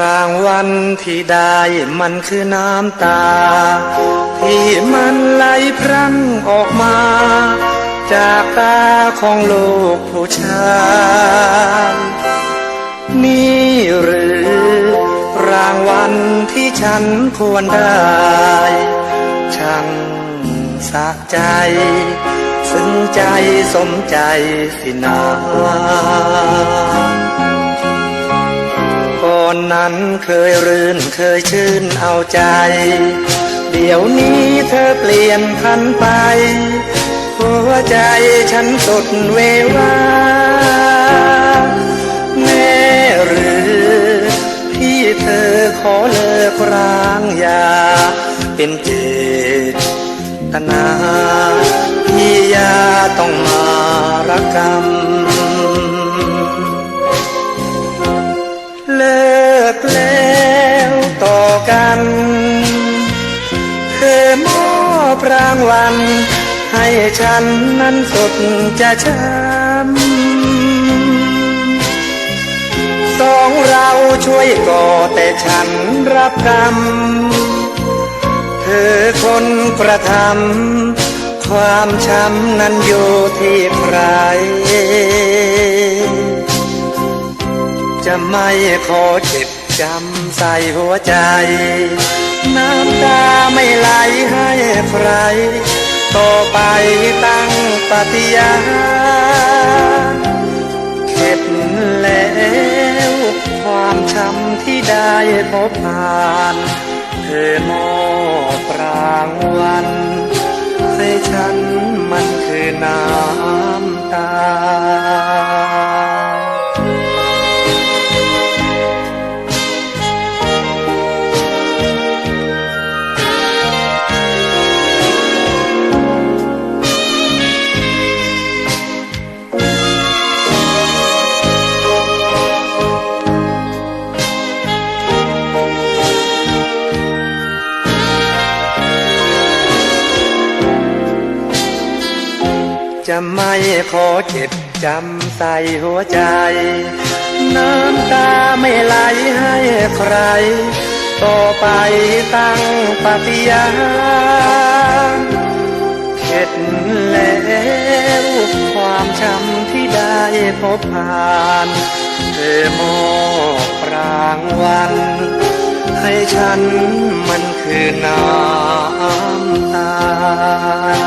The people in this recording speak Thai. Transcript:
รางวัลที่ได้มันคือน้ำตา ที่มันไหลพรั่งออกมา จากตาของลูกผู้ชายนี่หรือ รางวัลที่ฉันควรได้ ช่างสะใจ ซึ้งใจสมใจสินา อนนั้นเคยรื่นเคยชื่นเอาใจ เดี๋ยวนี้เธอเปลี่ยนพันไป หัวใจฉันสดเววาแน่หรือที่เธอขอเลิกร้างยา เป็นเจตนาที่ยาต้องมารักกรรม อบรางวัล ให้ฉันนั้นสดจะช้ำสองเราช่วยก่อแต่ฉันรับกรรม เธอคนกระทำความช้ำนั้นอยู่ที่ใครจะไม่ขอเจ็บจำใส่หัวใจ น้ำตาไม่ไหลให้ใคร ต่อไปตั้งปฏิญาณเข็ดแล้วความช้ำที่ได้พบผ่านเธอมอบรางวัลให้ฉันมัน จะไม่ขอเจ็บจำใส่หัวใจ น้ำตาไม่ไหลให้ใคร ต่อไปตั้งปฏิญาณเข็ดแล้วความช้ำที่ได้พบผ่านเธอมอบรางวัลให้ฉันมันคือน้ำตา